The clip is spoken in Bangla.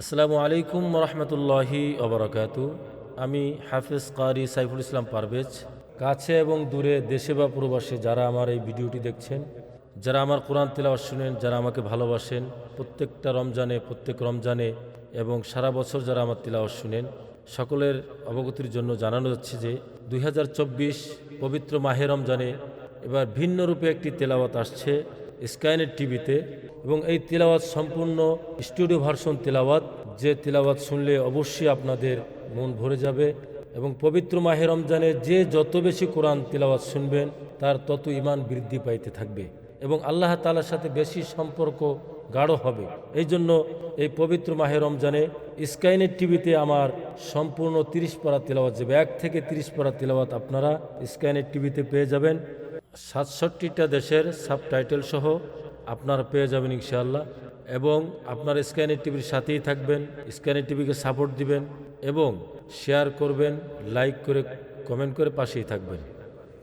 আসসালামু আলাইকুম রহমতুল্লাহি অবরাকাতু আমি হাফিজ কারি সাইফুল ইসলাম পারভেজ। কাছে এবং দূরে দেশে বা প্রবাসে যারা আমার এই ভিডিওটি দেখছেন, যারা আমার কোরআন তেলাওয়াত শুনেন, যারা আমাকে ভালোবাসেন, প্রত্যেকটা রমজানে, প্রত্যেক রমজানে এবং সারা বছর যারা আমার তেলাওয়াত শুনেন, সকলের অবগতির জন্য জানানো যাচ্ছে যে দু হাজার চব্বিশ পবিত্র মাহে রমজানে এবার ভিন্ন রূপে একটি তেলাওয়াত আসছে স্কাইনেট টিভিতে। এবং এই তেলাওয়াত সম্পূর্ণ স্টুডিও ভার্সন তেলাওয়াত। যে তেলাওয়াত শুনলে অবশ্যই আপনাদের মন ভরে যাবে এবং পবিত্র মাহে রমজানে যে যত বেশি কোরআন তেলাওয়াত শুনবেন, তার তত ইমান বৃদ্ধি পাইতে থাকবে এবং আল্লাহ তালার সাথে বেশি সম্পর্ক গাঢ় হবে। এই জন্য এই পবিত্র মাহে রমজানে স্কাইনেট টিভিতে আমার সম্পূর্ণ তিরিশ পারা তেলাওয়াত যাবে এক থেকে তিরিশ পারা তেলাওয়াত আপনারা স্কাইনেট টিভিতে পেয়ে যাবেন। সাতষট্টিটা দেশের সাবটাইটেল সহ আপনারা পেয়ে যাবেন ইনশাআল্লাহ। এবং আপনার স্ক্যানের টিভির সাথেই থাকবেন স্ক্যানের টিভিকে সাপোর্ট দিবেন এবং শেয়ার করবেন, লাইক করে, কমেন্ট করে পাশেই থাকবেন।